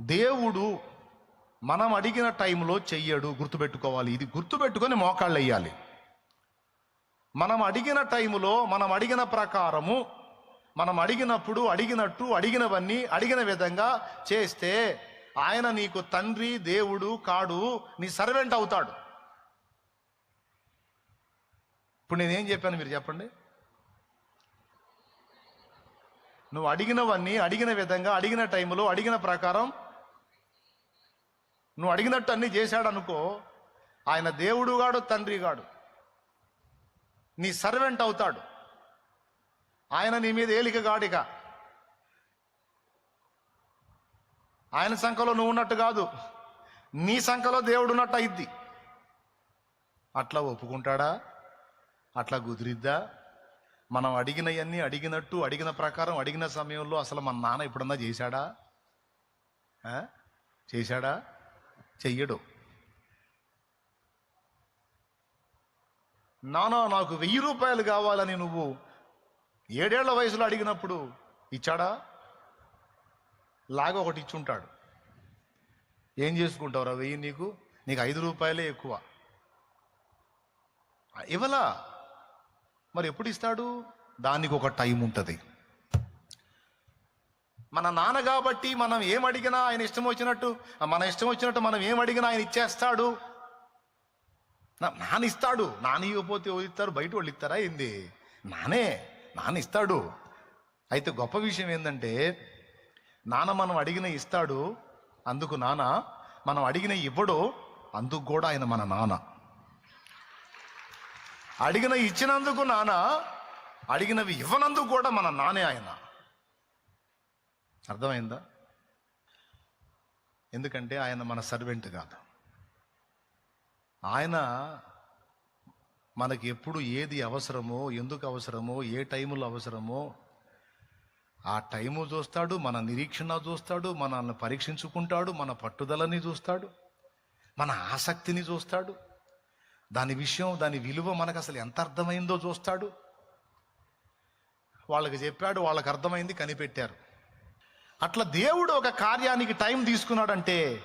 దేవుడు మనం అడిగిన టైంలో చెయ్యడు గుర్తుపెట్టుకోవాలి. ఇది గుర్తుపెట్టుకొని మోకాళ్ళు వేయాలి. మనం అడిగిన టైంలో మనం అడిగిన ప్రకారము మనం అడిగినప్పుడు అడిగినట్టు అడిగినవన్నీ అడిగిన విధంగా చేస్తే ఆయన నీకు తండ్రి దేవుడు కాడు నీ సర్వెంట్ అవుతాడు. ఇప్పుడు నేనేం చెప్పాను మీరు చెప్పండి? నువ్వు అడిగినవన్నీ అడిగిన విధంగా అడిగిన టైంలో అడిగిన ప్రకారం నువ్వు అడిగినట్టు అన్నీ చేశాడనుకో ఆయన దేవుడు గాడు తండ్రి గాడు. నీ సర్వెంట్ అవుతాడు. ఆయన నీ మీద ఏలిక గాడిక. ఆయన సంఖలో నువ్వు ఉన్నట్టు కాదు. నీ సంఖలో దేవుడు ఉన్నట్టు అయిద్ది. అట్లా ఒప్పుకుంటాడా? అట్లా కుదిరిద్దా? మనం అడిగినవన్నీ అడిగినట్టు అడిగిన ప్రకారం అడిగిన సమయంలో అసలు మన నాన్న ఇప్పుడన్నా చేశాడా? ఆ? చేశాడా? చెయ్యడు. నానా నాకు వెయ్యి రూపాయలు కావాలని నువ్వు ఏడేళ్ళ వయసులో అడిగినప్పుడు ఇచ్చాడా? లాగా ఒకటి ఇచ్చుంటాడు. ఏం చేసుకుంటావురా వెయ్యి నీకు? నీకు ఐదు రూపాయలే ఎక్కువ. ఇవ్వలా? మరి ఎప్పుడు ఇస్తాడు? దానికి ఒక టైం ఉంటుంది. మన నాన్న కాబట్టి మనం ఏం అడిగినా ఆయన ఇష్టం వచ్చినట్టు మన ఇష్టం వచ్చినట్టు మనం ఏం అడిగినా ఆయన ఇచ్చేస్తాడు. నాన్న ఇస్తాడు. నాన్న ఇవ్వకపోతే ఇస్తారు? బయట వాళ్ళు ఇస్తారా ఏంది? నానే నాన్న ఇస్తాడు. అయితే గొప్ప విషయం ఏంటంటే నాన్న మనం అడిగిన ఇస్తాడు అందుకు నాన్న మనం అడిగిన ఇవ్వడు అందుకు కూడా ఆయన మన నాన్న. అడిగిన ఇచ్చినందుకు నాన్న అడిగినవి ఇవ్వనందుకు కూడా మన నానే ఆయన. అర్థమైందా? ఎందుకంటే ఆయన మన సర్వెంట్ కాదు. ఆయన మనకి ఎప్పుడు ఏది అవసరమో ఎందుకు అవసరమో ఏ టైములో అవసరమో ఆ టైము చూస్తాడు మన నిరీక్షణ చూస్తాడు మనల్ని పరీక్షించుకుంటాడు మన పట్టుదలని చూస్తాడు మన ఆసక్తిని చూస్తాడు. దాని విషయం దాని విలువ మనకు అసలు ఎంత అర్థమైందో చూస్తాడు. వాళ్ళకి చెప్పాడు వాళ్ళకి అర్థమైంది కనిపెట్టారు. అట్లా దేవుడు ఒక కార్యానికి టైం తీసుకున్నాడంటే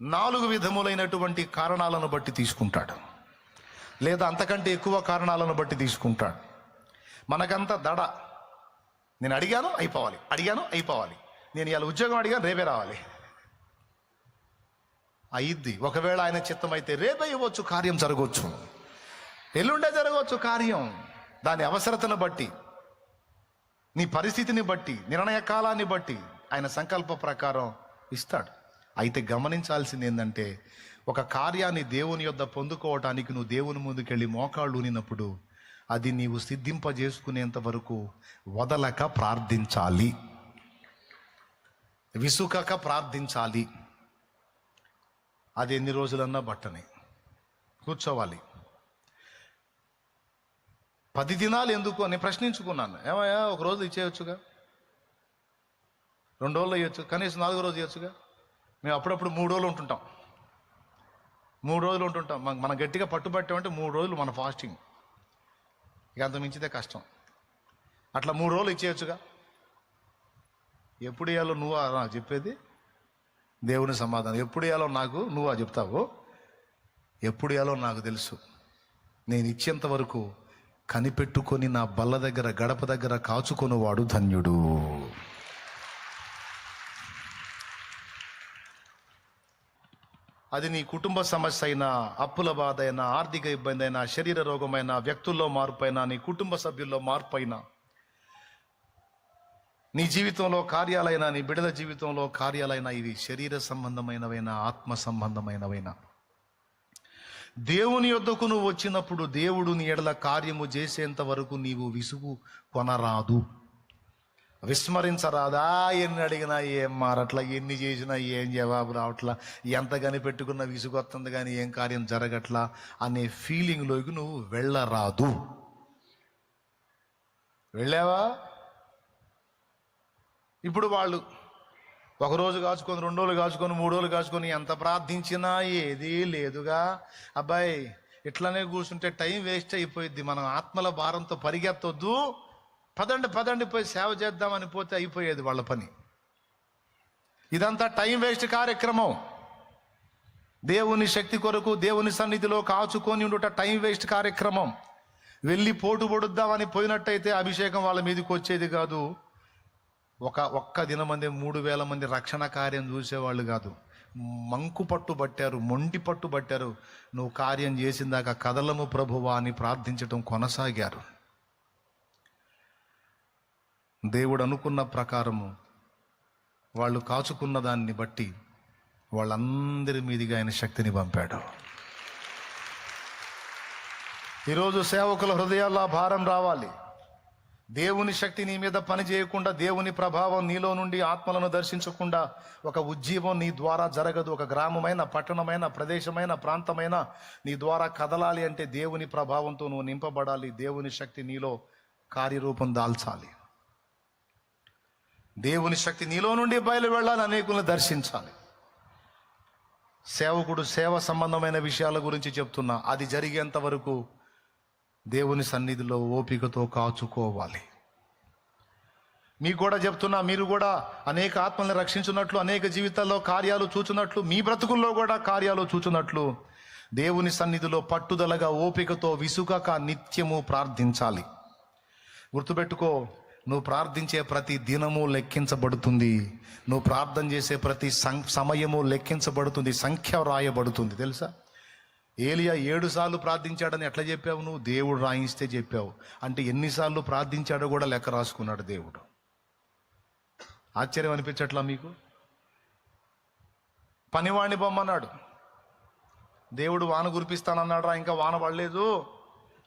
నాలుగు విధములైనటువంటి కారణాలను బట్టి తీసుకుంటాడు. లేదా అంతకంటే ఎక్కువ కారణాలను బట్టి తీసుకుంటాడు. మనకంత దడ. నేను అడిగాను అయిపోవాలి. అడిగాను అయిపోవాలి. నేను ఇలా ఉద్యోగం అడిగాను రేపే రావాలి. అయిద్ది. ఒకవేళ ఆయన చిత్తం అయితే రేపే ఇవ్వచ్చు కార్యం జరగవచ్చు ఎల్లుండే జరగవచ్చు కార్యం. దాని అవసరతను బట్టి. నీ పరిస్థితిని బట్టి నిర్ణయ కాలాన్ని బట్టి ఆయన సంకల్ప ప్రకారం ఇస్తాడు. అయితే గమనించాల్సింది ఏంటంటే ఒక కార్యాన్ని దేవుని యొద్ద పొందుకోవటానికి నువ్వు దేవుని ముందుకెళ్ళి మోకాళ్ళు ఊనినప్పుడు అది నీవు సిద్ధింపజేసుకునేంత వరకు వదలక ప్రార్థించాలి. విసుకక ప్రార్థించాలి. అది ఎన్ని రోజులన్నా బట్టని. కూర్చోవాలి. పది దినాలు ఎందుకు? అని ప్రశ్నించుకున్నాను. ఏమయ్యా ఒక రోజు ఇచ్చేయొచ్చుగా? రెండు రోజులు ఇవ్వచ్చు కనీసం నాలుగో రోజు ఇవ్వచ్చుగా మేము అప్పుడప్పుడు మూడు రోజులు ఉంటుంటాం. మూడు రోజులు ఉంటుంటాం. మనం గట్టిగా పట్టుబట్టామంటే మూడు రోజులు మన ఫాస్టింగ్. ఇక అంత మించితే కష్టం. అట్లా మూడు రోజులు ఇచ్చేయచ్చుగా? ఎప్పుడు ఇవ్వాలో నువ్వా నాకు చెప్పేది? దేవుని సమాధానం. ఎప్పుడు ఇవ్వాలో నాకు నువ్వా చెప్తావు? ఎప్పుడు ఇవ్వాలో నాకు తెలుసు. నేను ఇచ్చేంత వరకు కనిపెట్టుకొని నా బల్ల దగ్గర గడప దగ్గర కాచుకొనివాడు ధన్యుడు. అది నీ కుటుంబ సమస్య అయినా అప్పుల బాధ అయినా ఆర్థిక ఇబ్బంది అయినా శరీర రోగమైనా వ్యక్తుల్లో మార్పు అయినా నీ కుటుంబ సభ్యుల్లో మార్పు అయినా నీ జీవితంలో కార్యాలైనా నీ బిడల జీవితంలో కార్యాలైనా ఇవి శరీర సంబంధమైనవైనా ఆత్మ సంబంధమైనవైనా. దేవుని యొద్దకు నువ్వు వచ్చినప్పుడు దేవుడు నీ ఎడల కార్యము చేసేంత వరకు నీవు విసుగు కొనరాదు. విస్మరించరాదా? ఎన్ని అడిగినా ఏం మారట్లా? ఎన్ని చేసినా ఏం జవాబు రావట్లా? ఎంత కనిపెట్టుకున్నా విసుగొస్తుంది కానీ ఏం కార్యం జరగట్లా? అనే ఫీలింగ్లోకి నువ్వు వెళ్ళరాదు. వెళ్ళావా? ఇప్పుడు వాళ్ళు ఒక రోజు కాచుకొని రెండు రోజులు కాచుకొని మూడు రోజులు కాచుకొని ఎంత ప్రార్థించినా ఏదీ లేదుగా. అబ్బాయి ఇట్లనే కూర్చుంటే టైం వేస్ట్ అయిపోయింది మనం ఆత్మల భారంతో పరిగెత్తొద్దు. పదండి పదండి పోయి సేవ చేద్దామని పోతే అయిపోయేది వాళ్ళ పని. ఇదంతా టైం వేస్ట్ కార్యక్రమం. దేవుని శక్తి కొరకు దేవుని సన్నిధిలో కాచుకొని ఉండుట టైం వేస్ట్ కార్యక్రమం. వెళ్ళి పోటు పొడుద్దామని పోయినట్టయితే అభిషేకం వాళ్ళ మీదకి వచ్చేది కాదు. ఒక ఒక్క దినమంది మూడు వేల మంది రక్షణ కార్యం చూసేవాళ్ళు కాదు. మంకు పట్టు పట్టారు మొండి పట్టు పట్టారు నువ్వు కార్యం చేసిందాక కదలము ప్రభువా అని ప్రార్థించటం కొనసాగారు. దేవుడు అనుకున్న ప్రకారము వాళ్ళు కాచుకున్న దాన్ని బట్టి వాళ్ళందరి మీదిగా ఆయన శక్తిని పంపాడు. ఈరోజు సేవకుల హృదయాల్లో భారం రావాలి. దేవుని శక్తి నీ మీద పని చేయకుండా దేవుని ప్రభావం నీలో నుండి ఆత్మలను దర్శించకుండా ఒక ఉజ్జీవం నీ ద్వారా జరగదు. ఒక గ్రామమైన పట్టణమైన ప్రదేశమైన ప్రాంతమైన నీ ద్వారా కదలాలి అంటే దేవుని ప్రభావంతో నువ్వు నింపబడాలి. దేవుని శక్తి నీలో కార్యరూపం దాల్చాలి. దేవుని శక్తి నీలో నుండి బయలు వెళ్ళాలి అనేకులను దర్శించాలి. సేవకుడు సేవ సంబంధమైన విషయాల గురించి చెప్తున్నా. అది జరిగేంత వరకు దేవుని సన్నిధిలో ఓపికతో కాచుకోవాలి. మీకు కూడా చెప్తున్నా మీరు కూడా అనేక ఆత్మల్ని రక్షించున్నట్లు అనేక జీవితాల్లో కార్యాలు చూచున్నట్లు మీ బ్రతుకుల్లో కూడా కార్యాలు చూచున్నట్లు దేవుని సన్నిధిలో పట్టుదలగా ఓపికతో విసుగక నిత్యము ప్రార్థించాలి. గుర్తుపెట్టుకో నువ్వు ప్రార్థించే ప్రతి దినము లెక్కించబడుతుంది. నువ్వు ప్రార్థన చేసే ప్రతి సం- సమయము లెక్కించబడుతుంది సంఖ్య రాయబడుతుంది. తెలుసా? ఏలియా ఏడు సార్లు ప్రార్థించాడని ఎట్లా చెప్పావు నువ్వు? దేవుడు రాయిస్తే చెప్పావు. అంటే ఎన్నిసార్లు ప్రార్థించాడో కూడా లెక్క రాసుకున్నాడు దేవుడు. ఆశ్చర్యం అనిపించట్లా మీకు? పనివాణ్ణి బొమ్మన్నాడు. దేవుడు వాన కురిపిస్తానన్నాడు రా ఇంకా వాన పడలేదు.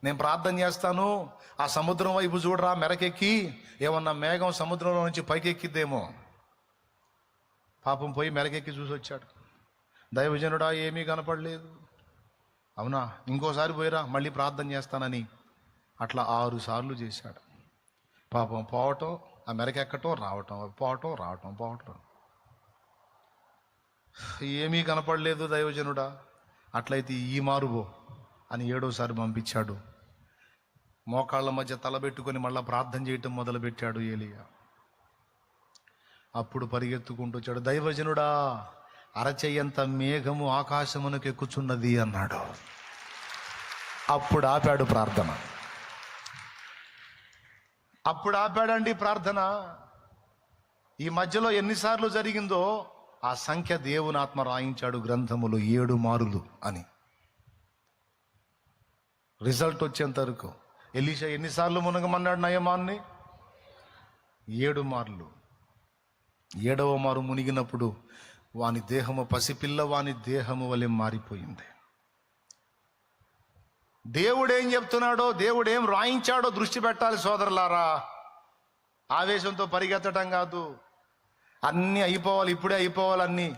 నేను ప్రార్థన చేస్తాను. ఆ సముద్రం వైపు చూడరా మెరకెక్కి. ఏమన్నా మేఘం సముద్రంలో నుంచి పైకెక్కిద్దేమో. పాపం పోయి మెరకెక్కి చూసి వచ్చాడు దైవజనుడా ఏమీ కనపడలేదు. అవునా? ఇంకోసారి పోయిరా మళ్ళీ ప్రార్థన చేస్తానని. అట్లా ఆరు సార్లు చేశాడు. పాపం పోవటం ఆ మెరకెక్కటం రావటం పోవటం రావటం పోవటం. ఏమీ కనపడలేదు దైవజనుడా. అట్లయితే ఈ మారుబో అని ఏడోసారి పంపించాడు. మోకాళ్ళ మధ్య తలబెట్టుకొని మళ్ళీ ప్రార్థన చేయటం మొదలుపెట్టాడు ఏలియా. అప్పుడు పరిగెత్తుకుంటూ వచ్చాడు దైవజనుడా అరచెయ్యంత మేఘము ఆకాశమునకు ఎక్కుచున్నది అన్నాడు. అప్పుడు ఆపాడు ప్రార్థన. అప్పుడు ఆపాడండి ప్రార్థన. ఈ మధ్యలో ఎన్నిసార్లు జరిగిందో ఆ సంఖ్య దేవుని ఆత్మ రాయించాడు గ్రంథములు ఏడు మారులు అని. రిజల్ట్ వచ్చేంత వరకు. ఎలీషా ఎన్నిసార్లు మునగమన్నాడు నయమాన్ని? ఏడు మార్లు. ఏడవ మారు మునిగినప్పుడు వాని దేహము పసిపిల్ల వాని దేహము వలె మారిపోయింది. దేవుడు ఏం చెప్తున్నాడో దేవుడు ఏం రాయించాడో దృష్టి పెట్టాలి సోదరులారా. ఆవేశంతో పరిగెత్తడం కాదు. అన్నీ అయిపోవాలి ఇప్పుడే అయిపోవాలి అన్నీ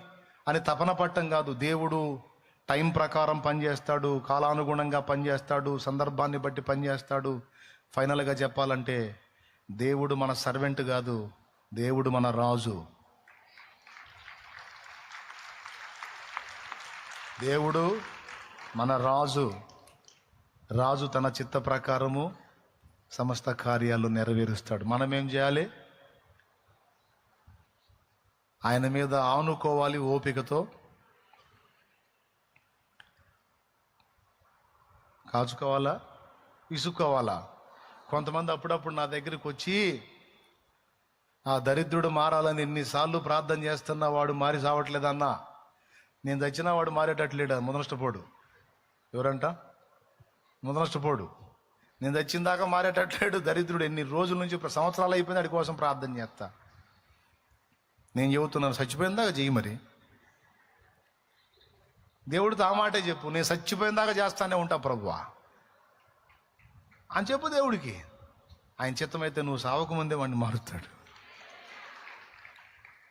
అని తపన పట్టం కాదు. దేవుడు టైం ప్రకారం పనిచేస్తాడు కాలానుగుణంగా పనిచేస్తాడు సందర్భాన్ని బట్టి పనిచేస్తాడు. ఫైనల్గా చెప్పాలంటే దేవుడు మన సర్వెంట్ కాదు దేవుడు మన రాజు. దేవుడు మన రాజు రాజు తన చిత్త ప్రకారము సమస్త కార్యాలు నెరవేరుస్తాడు. మనం ఏం చేయాలి? ఆయన మీద ఆనుకోవాలి ఓపికతో. కాచుకోవాలా? ఇసుక్కోవాలా? కొంతమంది అప్పుడప్పుడు నా దగ్గరికి వచ్చి ఆ దరిద్రుడు మారాలని ఎన్నిసార్లు ప్రార్థన చేస్తున్నా వాడు మారి సావట్లేదన్నా. నేను చచ్చినా వాడు మారేటట్లేడు? ముదనష్టపోడు ఎవరంట? ముదనష్టపోడు నేను చచ్చిన దాకా మారేటట్లేడు. దరిద్రుడు ఎన్ని రోజుల నుంచి సంవత్సరాలు అయిపోయింది వాడి కోసం ప్రార్థన చేస్తా. నేను చెబుతున్నాను చచ్చిపోయిన దాకా చెయ్యి మరి. దేవుడితో ఆ మాటే చెప్పు నేను చచ్చిపోయిన దాకా చేస్తానే ఉంటా ప్రభువా. అని చెప్పు దేవుడికి. ఆయన చిత్తమైతే నువ్వు సావకు ముందే వాడిని మారుతాడు.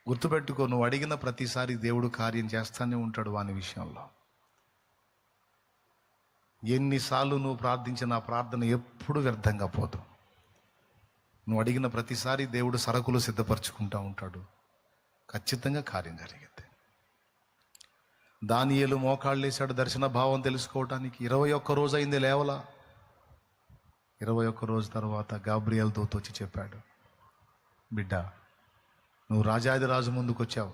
గుర్తుపెట్టుకో నువ్వు అడిగిన ప్రతిసారి దేవుడు కార్యం చేస్తూనే ఉంటాడు వాని విషయంలో. ఎన్నిసార్లు నువ్వు ప్రార్థించిన ప్రార్థన ఎప్పుడు వ్యర్థంగా పోదు. నువ్వు అడిగిన ప్రతిసారి దేవుడు సరకులు సిద్ధపరచుకుంటూ ఉంటాడు. ఖచ్చితంగా కార్యం జరిగింది దానియలు మోకాళ్ళు వేశాడు దర్శన భావం తెలుసుకోవటానికి ఇరవై ఒక్క రోజు అయింది లేవలా. ఇరవై ఒక్క రోజు తర్వాత గాబ్రియల్ దూత్ వచ్చి చెప్పాడు బిడ్డ నువ్వు రాజాది రాజు ముందుకు వచ్చావు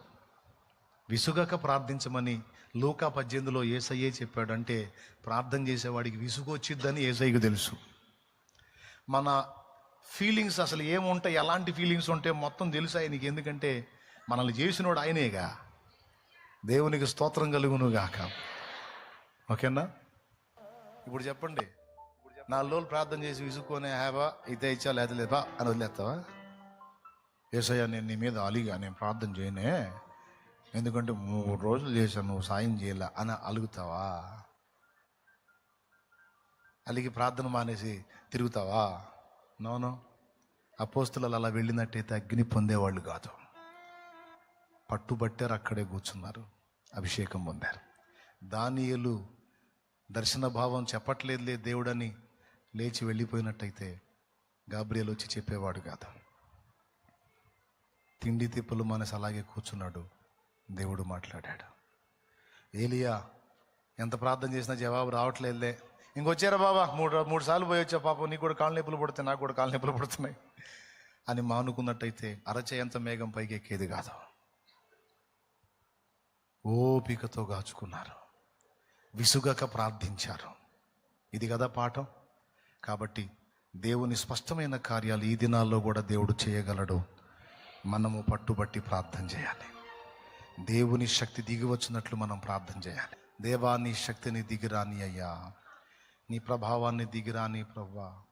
విసుగక ప్రార్థించమని లూకా పద్దెనిమిదిలో ఏసయ్యే చెప్పాడంటే ప్రార్థన చేసేవాడికి విసుగు వచ్చిద్దని ఏసయ్యకు తెలుసు. మన ఫీలింగ్స్ అసలు ఏముంటాయి? ఎలాంటి ఫీలింగ్స్ ఉంటే మొత్తం తెలుసు ఆయనకి. ఎందుకంటే మనల్ని చేసినోడు ఆయనేగా. దేవునికి స్తోత్రం కలుగునుగాక. ఓకేనా? ఇప్పుడు చెప్పండి. నాలుగు రోజులు ప్రార్థన చేసి విసుక్కొని హ్యాబా ఇదే ఇచ్చా లేదా లేవా అని వదిలేస్తావా? ఏసయ్య నేను నీ మీద అలిగా నేను ప్రార్థన చేయనే. ఎందుకంటే మూడు రోజులు చేశాను నువ్వు సాయం చేయలే అని అలుగుతావా? అలిగి ప్రార్థన మానేసి తిరుగుతావా? నోను అపోస్తులు అలా వెళ్ళినట్టయితే అగ్ని పొందేవాళ్ళు కాదు. పట్టుబట్టారు అక్కడే కూర్చున్నారు. అభిషేకం పొందారు. దానియలు దర్శన భావం చెప్పట్లేదులే దేవుడని లేచి వెళ్ళిపోయినట్టయితే గాబ్రియల్ వచ్చి చెప్పేవాడు కాదు. తిండి తిప్పలు మనసు అలాగే కూర్చున్నాడు. దేవుడు మాట్లాడాడు. ఏలియా ఎంత ప్రార్థన చేసినా జవాబు రావట్లేదులే. ఇంకొచ్చారా బాబా మూడు మూడు సార్లు పోయి వచ్చా పాపం నీకు కూడా కాళ్ళ నొప్పులు పడుతున్నాయి నాకు కూడా కాళ్ళ నొప్పులు పడుతున్నాయి అని మానుకున్నట్టయితే అరచేయంత మేఘం పైకి ఎక్కేది కాదు. ఓపికతో గాచుకున్నారు. విసుగక ప్రార్థించారు. ఇది కదా పాఠం? కాబట్టి దేవుని స్పష్టమైన కార్యాలు ఈ దినాల్లో కూడా దేవుడు చేయగలడు. మనము పట్టుబట్టి ప్రార్థన చేయాలి. దేవుని శక్తి దిగి వచ్చినట్లు మనం ప్రార్థన చేయాలి. దేవా నీ శక్తిని దిగిరాని అయ్యా. నీ ప్రభావాన్ని దిగిరాని ప్రభా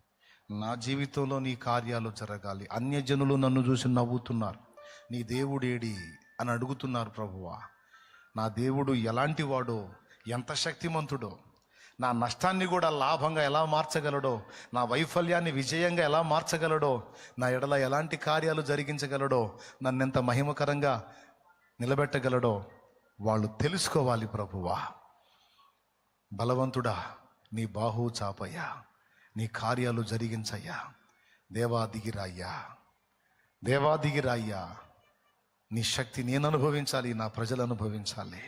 నా జీవితంలో నీ కార్యాలు జరగాలి. అన్యజనులు నన్ను చూసి నవ్వుతున్నారు. నీ దేవుడేడి అని అడుగుతున్నారు ప్రభువా నా దేవుడు ఎలాంటి వాడో? ఎంత శక్తిమంతుడో? నా నష్టాన్ని కూడా లాభంగా ఎలా మార్చగలడో నా వైఫల్యాన్ని విజయంగా ఎలా మార్చగలడో నా ఎడల ఎలాంటి కార్యాలు జరిగించగలడో నన్నెంత మహిమకరంగా నిలబెట్టగలడో వాళ్ళు తెలుసుకోవాలి ప్రభువా. బలవంతుడా నీ బాహు చాపయ్యా నీ కార్యాలు జరిగించయ్యా. దేవా దిగిరాయ్యా దేవా దిగిరాయ్యా నీ శక్తి నేను అనుభవించాలి నా ప్రజలు అనుభవించాలి